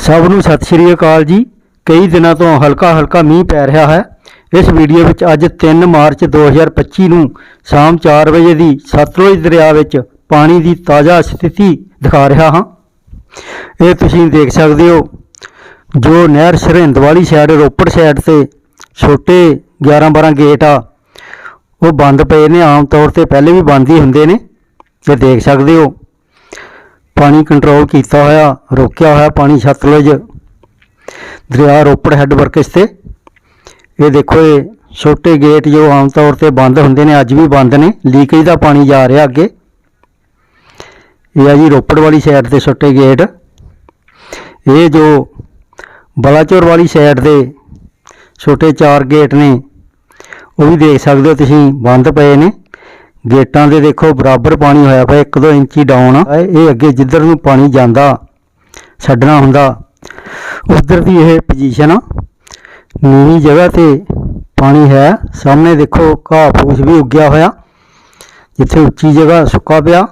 ਸਭ ਨੂੰ ਸਤਿ ਸ਼੍ਰੀ ਅਕਾਲ ਜੀ। ਕਈ ਦਿਨਾਂ ਤੋਂ ਹਲਕਾ ਹਲਕਾ ਮੀਂਹ ਪੈ ਰਿਹਾ ਹੈ। ਇਸ ਵੀਡੀਓ ਵਿੱਚ ਅੱਜ 3 ਮਾਰਚ 2025 ਨੂੰ ਸ਼ਾਮ 4 ਵਜੇ ਦੀ ਸਤਲੁਜ ਦਰਿਆ ਵਿੱਚ ਪਾਣੀ ਦੀ ਤਾਜ਼ਾ ਸਥਿਤੀ ਦਿਖਾ ਰਿਹਾ ਹਾਂ। ਇਹ ਤੁਸੀਂ ਦੇਖ ਸਕਦੇ ਹੋ। ਜੋ ਨਹਿਰ ਸਰਹਿੰਦ ਵਾਲੀ ਸਾਈਡ ਰੋਪੜ ਸਾਈਡ ਤੇ ਛੋਟੇ 11 12 ਗੇਟ ਆ, ਉਹ ਬੰਦ ਪਏ ਨੇ। ਆਮ ਤੌਰ ਤੇ ਪਹਿਲੇ ਵੀ ਬੰਦ ਹੀ ਹੁੰਦੇ ਨੇ। ਇਹ ਦੇਖ ਸਕਦੇ ਹੋ। ਪਾਣੀ ਕੰਟਰੋਲ ਕੀਤਾ ਹੋਇਆ, ਰੋਕਿਆ ਹੋਇਆ ਪਾਣੀ ਸਤਲੁਜ ਦਰਿਆ ਰੋਪੜ ਹੈੱਡ ਵਰਕਸ ਤੇ। ਇਹ ਦੇਖੋ ਇਹ ਛੋਟੇ ਗੇਟ ਜੋ ਆਮ ਤੌਰ ਤੇ ਬੰਦ ਹੁੰਦੇ ਨੇ, ਅੱਜ ਵੀ ਬੰਦ ਨੇ ਲੀਕੇਜ ਦਾ ਪਾਣੀ ਜਾ ਰਿਹਾ ਅੱਗੇ। ਇਹ ਆ ਜੀ ਰੋਪੜ ਵਾਲੀ ਸਾਈਡ ਤੇ ਛੋਟੇ ਗੇਟ ਇਹ ਜੋ ਬਲਾਚੌਰ ਵਾਲੀ ਸਾਈਡ ਦੇ ਛੋਟੇ ਚਾਰ ਗੇਟ ਨੇ, ਉਹ ਵੀ ਦੇਖ ਸਕਦੇ ਹੋ ਤੁਸੀਂ, ਬੰਦ ਪਏ ਨੇ। ਗੇਟਾਂ ਦੇ ਦੇਖੋ, ਬਰਾਬਰ ਪਾਣੀ ਹੋਇਆ ਪਿਆ 1-2 ਇੰਚੀ ਡਾਊਨ ਆ। ਇਹ ਇਹ ਅੱਗੇ ਜਿੱਧਰ ਨੂੰ ਪਾਣੀ ਜਾਂਦਾ, ਛੱਡਣਾ ਹੁੰਦਾ, ਉਧਰ ਦੀ ਇਹ ਪੋਜੀਸ਼ਨ ਆ। ਨੀਵੀਂ ਜਗ੍ਹਾ ਤੇ ਪਾਣੀ ਹੈ, ਸਾਹਮਣੇ ਦੇਖੋ, ਘਾਹ ਫੂਸ ਵੀ ਉੱਗਿਆ ਹੋਇਆ, ਜਿੱਥੇ ਉੱਚੀ ਜਗ੍ਹਾ ਸੁੱਕਾ ਪਿਆ।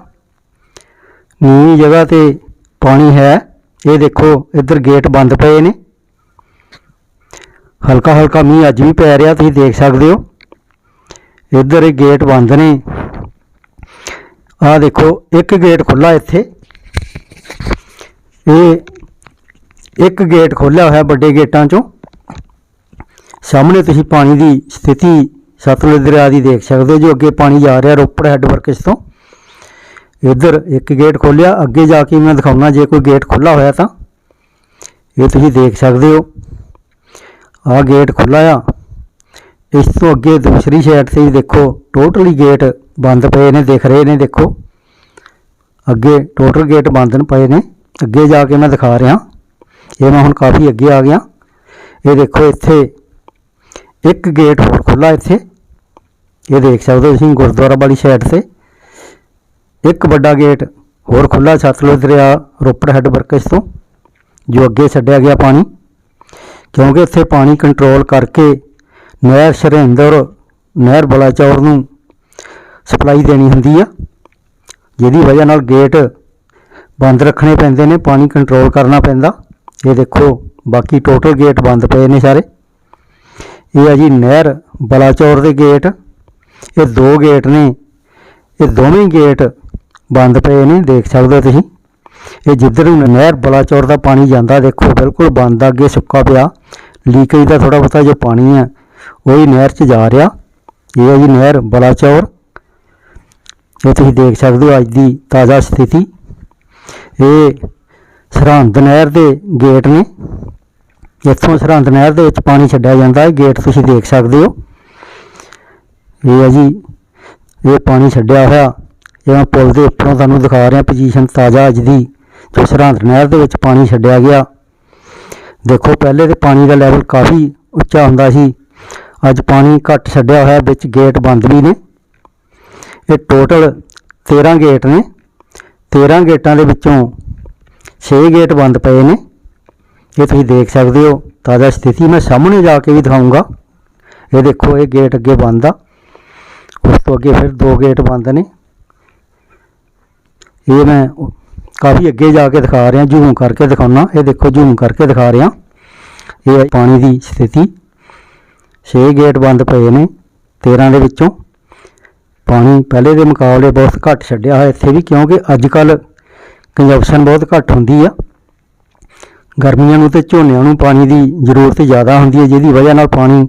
ਨੀਵੀਂ ਜਗ੍ਹਾ ਤੇ ਪਾਣੀ ਹੈ, ਇਹ ਦੇਖੋ, ਇੱਧਰ ਗੇਟ ਬੰਦ ਪਏ ਨੇ। ਹਲਕਾ ਹਲਕਾ ਮੀਂਹ ਅੱਜ ਵੀ ਪੈ ਰਿਹਾ, ਤੁਸੀਂ ਦੇਖ ਸਕਦੇ ਹੋ। ਇੱਧਰ ਇਹ ਗੇਟ ਬੰਦ ਨੇ। ਆਹ ਦੇਖੋ, ਇੱਕ ਗੇਟ ਖੁੱਲਾ ਇੱਥੇ। ਇਹ ਇੱਕ ਗੇਟ ਖੋਲਿਆ ਹੋਇਆ ਵੱਡੇ ਗੇਟਾਂ ਚੋਂ। ਸਾਹਮਣੇ ਤੁਸੀਂ ਪਾਣੀ ਦੀ ਸਥਿਤੀ ਸਤਲੁਜ ਦਰਿਆ ਦੀ ਦੇਖ ਸਕਦੇ ਹੋ, ਜੋ ਅੱਗੇ ਪਾਣੀ ਜਾ ਰਿਹਾ ਰੋਪੜ ਹੈੱਡ ਵਰਕਸ ਤੋਂ। ਇੱਧਰ ਇੱਕ ਗੇਟ ਖੋਲਿਆ ਅੱਗੇ ਜਾ ਕੇ ਮੈਂ ਦਿਖਾਉਣਾ, ਜੇ ਕੋਈ ਗੇਟ ਖੁੱਲਾ ਹੋਇਆ ਤਾਂ। ਇਹ ਤੁਸੀਂ ਦੇਖ ਸਕਦੇ ਹੋ। ਆਹ ਗੇਟ ਖੁੱਲਾ ਆ। ਇਸ ਤੋਂ ਅੱਗੇ ਦੂਸਰੀ ਸਾਈਡ ਤੇ ਦੇਖੋ ਟੋਟਲੀ ਗੇਟ ਬੰਦ ਪਏ ਨੇ, ਦਿਖ ਰਹੇ ਨੇ, ਦੇਖੋ। ਅੱਗੇ ਟੋਟਲ ਗੇਟ ਬੰਦ ਨੇ ਪਏ ਨੇ। ਅੱਗੇ ਜਾ ਕੇ ਮੈਂ ਦਿਖਾ ਰਿਹਾ। ਇਹ ਮੈਂ ਹੁਣ ਕਾਫੀ ਅੱਗੇ ਆ ਗਿਆ। ਇਹ ਦੇਖੋ ਇੱਥੇ, ਇੱਕ ਗੇਟ ਹੋਰ ਖੁੱਲਾ ਇੱਥੇ। ਇਹ ਦੇਖ ਸਕਦੇ ਹੋ ਤੁਸੀਂ ਗੁਰਦੁਆਰਾ ਵਾਲੀ ਸਾਈਡ ਤੇ। ਇੱਕ ਵੱਡਾ ਗੇਟ ਹੋਰ ਖੁੱਲਾ ਸਤਲੁਜ ਦਰਿਆ ਰੋਪੜ ਹੈੱਡ ਵਰਕਸ ਤੋਂ, ਜੋ ਅੱਗੇ ਛੱਡਿਆ ਗਿਆ ਪਾਣੀ। ਕਿਉਂਕਿ ਇੱਥੇ ਪਾਣੀ ਕੰਟਰੋਲ ਕਰਕੇ ਨਹਿਰ ਸਰਹਿੰਦਰ ਨਹਿਰ ਬਲਾਚੌਰ ਨੂੰ ਸਪਲਾਈ ਦੇਣੀ ਹੁੰਦੀ ਆ ਜਿਹਦੀ ਵਜ੍ਹਾ ਨਾਲ ਗੇਟ ਬੰਦ ਰੱਖਣੇ ਪੈਂਦੇ ਨੇ ਪਾਣੀ ਕੰਟਰੋਲ ਕਰਨਾ ਪੈਂਦਾ। ਇਹ ਦੇਖੋ ਬਾਕੀ ਟੋਟਲ ਗੇਟ ਬੰਦ ਪਏ ਨੇ ਸਾਰੇ। ਇਹ ਆ ਜੀ ਨਹਿਰ ਬਲਾਚੌਰ ਦੇ ਗੇਟ। ਇਹ ਦੋ ਗੇਟ ਨੇ ਇਹ ਦੋਵੇਂ ਗੇਟ ਬੰਦ ਪਏ ਨੇ ਦੇਖ ਸਕਦੇ ਹੋ ਤੁਸੀਂ। ਇਹ ਜਿੱਧਰ ਨੂੰ ਨਹਿਰ ਬਲਾਚੌਰ ਦਾ ਪਾਣੀ ਜਾਂਦਾ ਦੇਖੋ ਬਿਲਕੁਲ ਬੰਦ ਆ, ਅੱਗੇ ਸੁੱਕਾ ਪਿਆ। ਲੀਕੇਜ ਦਾ ਥੋੜਾ ਬਹੁਤਾ ਜੋ ਪਾਣੀ ਹੈ ਉਹੀ ਨਹਿਰ 'ਚ ਜਾ ਰਿਹਾ। ਇਹ ਹੈ ਜੀ ਨਹਿਰ ਬਲਾਚੌਰ। ਇਹ ਤੁਸੀਂ ਦੇਖ ਸਕਦੇ ਹੋ ਅੱਜ ਦੀ ਤਾਜ਼ਾ ਸਥਿਤੀ। ਇਹ ਸਰਹੰਦ ਨਹਿਰ ਦੇ ਗੇਟ ਨੇ। ਇੱਥੋਂ ਸਰਹੰਦ ਨਹਿਰ ਦੇ ਵਿੱਚ ਪਾਣੀ ਛੱਡਿਆ ਜਾਂਦਾ ਹੈ। ਗੇਟ ਤੁਸੀਂ ਦੇਖ ਸਕਦੇ ਹੋ। ਇਹ ਹੈ ਜੀ, ਇਹ ਪਾਣੀ ਛੱਡਿਆ ਹੋਇਆ। ਇਹ ਮੈਂ ਪੁਲ ਦੇ ਉੱਪਰੋਂ ਤੁਹਾਨੂੰ ਦਿਖਾ ਰਿਹਾ। ਪੋਜੀਸ਼ਨ ਤਾਜ਼ਾ ਅੱਜ ਦੀ ਜੋ ਸਰਹੰਦ ਨਹਿਰ ਦੇ ਵਿੱਚ ਪਾਣੀ ਛੱਡਿਆ ਗਿਆ। ਦੇਖੋ, ਪਹਿਲੇ ਤੇ ਪਾਣੀ ਦਾ ਲੈਵਲ ਕਾਫੀ ਉੱਚਾ ਹੁੰਦਾ ਸੀ। ਅੱਜ ਪਾਣੀ ਘੱਟ ਛੱਡਿਆ ਹੋਇਆ, ਵਿੱਚ ਗੇਟ ਬੰਦ ਵੀ ਨੇ। ਇਹ ਟੋਟਲ 13 ਗੇਟ ਨੇ। 13 ਗੇਟਾਂ ਦੇ ਵਿੱਚੋਂ 6 ਗੇਟ ਬੰਦ ਪਏ ਨੇ। ਇਹ ਤੁਸੀਂ ਦੇਖ ਸਕਦੇ ਹੋ, ਤਾਜ਼ਾ ਸਥਿਤੀ ਮੈਂ ਸਾਹਮਣੇ ਜਾ ਕੇ ਵੀ ਦਿਖਾਉਂਗਾ ਇਹ ਦੇਖੋ, ਇਹ ਗੇਟ ਅੱਗੇ ਬੰਦ ਆ। ਉਸ ਤੋਂ ਅੱਗੇ ਫਿਰ ਦੋ ਗੇਟ ਬੰਦ ਨੇ। ਇਹ ਮੈਂ ਕਾਫੀ ਅੱਗੇ ਜਾ ਕੇ ਦਿਖਾ ਰਿਹਾ, ਜ਼ੂਮ ਕਰਕੇ ਦਿਖਾਉਣਾ ਇਹ ਦੇਖੋ, ਜ਼ੂਮ ਕਰਕੇ ਦਿਖਾ ਰਿਹਾ। ਇਹ ਪਾਣੀ ਦੀ ਸਥਿਤੀ। 6 ਗੇਟ ਬੰਦ ਪਏ ਨੇ 13 ਦੇ ਵਿੱਚੋਂ। ਪਾਣੀ ਪਹਿਲੇ ਦੇ ਮੁਕਾਬਲੇ ਬਹੁਤ ਘੱਟ ਛੱਡਿਆ ਹੋਇਆ ਇੱਥੇ ਵੀ, ਕਿਉਂਕਿ ਅੱਜ ਕੱਲ ਕੰਜਪਸ਼ਨ ਬਹੁਤ ਘੱਟ ਹੁੰਦੀ ਆ। ਗਰਮੀਆਂ ਨੂੰ ਤੇ ਝੋਨਿਆਂ ਨੂੰ ਪਾਣੀ ਦੀ ਜ਼ਰੂਰਤ ਜ਼ਿਆਦਾ ਹੁੰਦੀ ਹੈ ਜਿਹਦੀ ਵਜ੍ਹਾ ਨਾਲ ਪਾਣੀ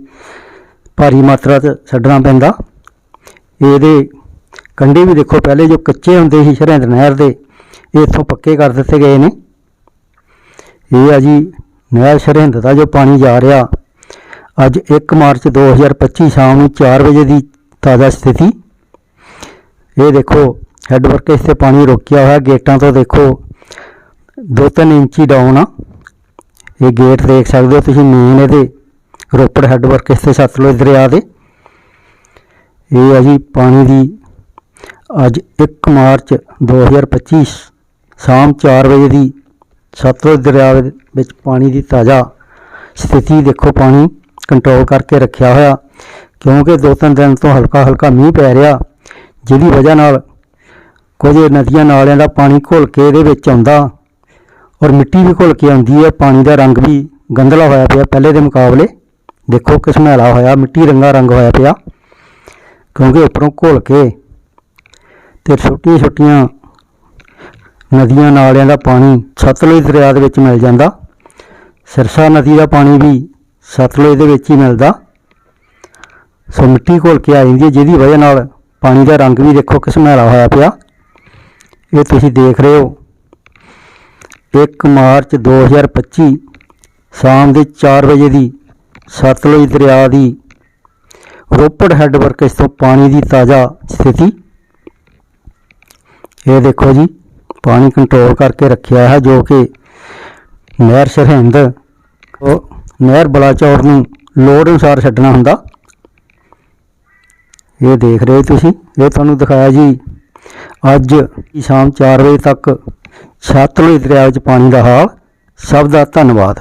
ਭਾਰੀ ਮਾਤਰਾ 'ਚ ਛੱਡਣਾ ਪੈਂਦਾ। ਇਹਦੇ ਕੰਢੇ ਵੀ ਦੇਖੋ, ਪਹਿਲੇ ਜੋ ਕੱਚੇ ਹੁੰਦੇ ਸੀ ਸ਼ਰਹਿੰਦ ਨਹਿਰ ਦੇ, ਇਹ ਇੱਥੋਂ ਪੱਕੇ ਕਰ ਦਿੱਤੇ ਗਏ ਨੇ। ਇਹ ਆ ਜੀ ਨਹਿਰ ਸਰਹਿੰਦ ਦਾ ਜੋ ਪਾਣੀ ਜਾ ਰਿਹਾ ਅੱਜ 1 ਮਾਰਚ 2025 ਸ਼ਾਮ ਨੂੰ 4 ਵਜੇ ਦੀ ਤਾਜ਼ਾ ਸਥਿਤੀ। ਇਹ ਦੇਖੋ ਹੈੱਡ ਵਰਕਸ ਤੇ ਪਾਣੀ ਰੋਕਿਆ ਹੋਇਆ, ਗੇਟਾਂ ਤੋਂ ਦੇਖੋ 2-3 ਇੰਚੀ ਡਾਊਨ ਆ। ਇਹ ਗੇਟ ਦੇਖ ਸਕਦੇ ਹੋ ਤੁਸੀਂ ਮੇਨ ਇਹਦੇ, ਰੋਪੜ ਹੈੱਡ ਵਰਕਸ ਤੇ ਸਤਲੁਜ ਦਰਿਆ ਦੇ। ਇਹ ਆ ਜੀ ਪਾਣੀ ਦੀ ਅੱਜ 1 ਮਾਰਚ 2025 ਸ਼ਾਮ 4 ਵਜੇ ਦੀ ਸਤਲੁਜ ਦਰਿਆ ਦੇ ਵਿੱਚ ਪਾਣੀ ਦੀ ਤਾਜ਼ਾ ਸਥਿਤੀ ਦੇਖੋ ਪਾਣੀ। ਕੰਟਰੋਲ ਕਰਕੇ ਰੱਖਿਆ ਹੋਇਆ, ਕਿਉਂਕਿ ਦੋ ਤਿੰਨ ਦਿਨ ਤੋਂ ਹਲਕਾ ਹਲਕਾ ਮੀਂਹ ਪੈ ਰਿਹਾ, ਜਿਹਦੀ ਵਜ੍ਹਾ ਨਾਲ ਕੁਝ ਨਦੀਆਂ ਨਾਲਿਆਂ ਦਾ ਪਾਣੀ ਘੁਲ ਕੇ ਇਹਦੇ ਵਿੱਚ ਆਉਂਦਾ ਔਰ ਮਿੱਟੀ ਵੀ ਘੁਲ ਕੇ ਆਉਂਦੀ ਹੈ, ਪਾਣੀ ਦਾ ਰੰਗ ਵੀ ਗੰਧਲਾ ਹੋਇਆ ਪਿਆ ਪਹਿਲੇ ਦੇ ਮੁਕਾਬਲੇ। ਦੇਖੋ ਕਿਸਮੈਲਾ ਹੋਇਆ, ਮਿੱਟੀ ਰੰਗਾ ਰੰਗ ਹੋਇਆ ਪਿਆ, ਕਿਉਂਕਿ ਉੱਪਰੋਂ ਘੁਲ ਕੇ ਤੇ ਛੋਟੀਆਂ ਛੋਟੀਆਂ ਨਦੀਆਂ ਨਾਲਿਆਂ ਦਾ ਪਾਣੀ ਸਤਲੁਜ ਦਰਿਆ ਦੇ ਵਿੱਚ ਮਿਲ ਜਾਂਦਾ। ਸਿਰਸਾ ਨਦੀ ਦਾ ਪਾਣੀ ਵੀ ਸਤਲੁਜ ਦੇ ਵਿੱਚ ਹੀ ਮਿਲਦਾ। ਸੋ ਮਿੱਟੀ ਘੋਲ ਕੇ ਆ ਜਾਂਦੀ ਹੈ, ਜਿਹਦੀ ਵਜ੍ਹਾ ਨਾਲ ਪਾਣੀ ਦਾ ਰੰਗ ਵੀ ਦੇਖੋ ਕਿਸਮੈਲਾ ਹੋਇਆ ਪਿਆ। ਇਹ ਤੁਸੀਂ ਦੇਖ ਰਹੇ ਹੋ। 1 ਮਾਰਚ 2025 ਸ਼ਾਮ ਦੇ 4 ਵਜੇ ਦੀ ਸਤਲੁਜ ਦਰਿਆ ਦੀ ਰੋਪੜ ਹੈੱਡ ਵਰਕਸ ਤੋਂ ਪਾਣੀ ਦੀ ਤਾਜ਼ਾ ਸਥਿਤੀ। ਇਹ ਦੇਖੋ ਜੀ, ਪਾਣੀ ਕੰਟਰੋਲ ਕਰਕੇ ਰੱਖਿਆ ਹੈ ਜੋ ਕਿ ਨਹਿਰ ਸਰਹਿੰਦ ਉਹ ਨਹਿਰ ਬਲਾਚੌਰ ਨੂੰ ਲੋੜ ਅਨੁਸਾਰ ਛੱਡਣਾ ਹੁੰਦਾ। ਇਹ ਦੇਖ ਰਹੇ ਤੁਸੀਂ, ਇਹ ਤੁਹਾਨੂੰ ਦਿਖਾਇਆ ਜੀ, ਅੱਜ ਸ਼ਾਮ 4 ਵਜੇ ਤੱਕ ਸਤਲੁਜ ਦਰਿਆ ਵਿੱਚ ਪਾਣੀ ਦਾ ਹਾਲ। ਸਭ ਦਾ ਧੰਨਵਾਦ।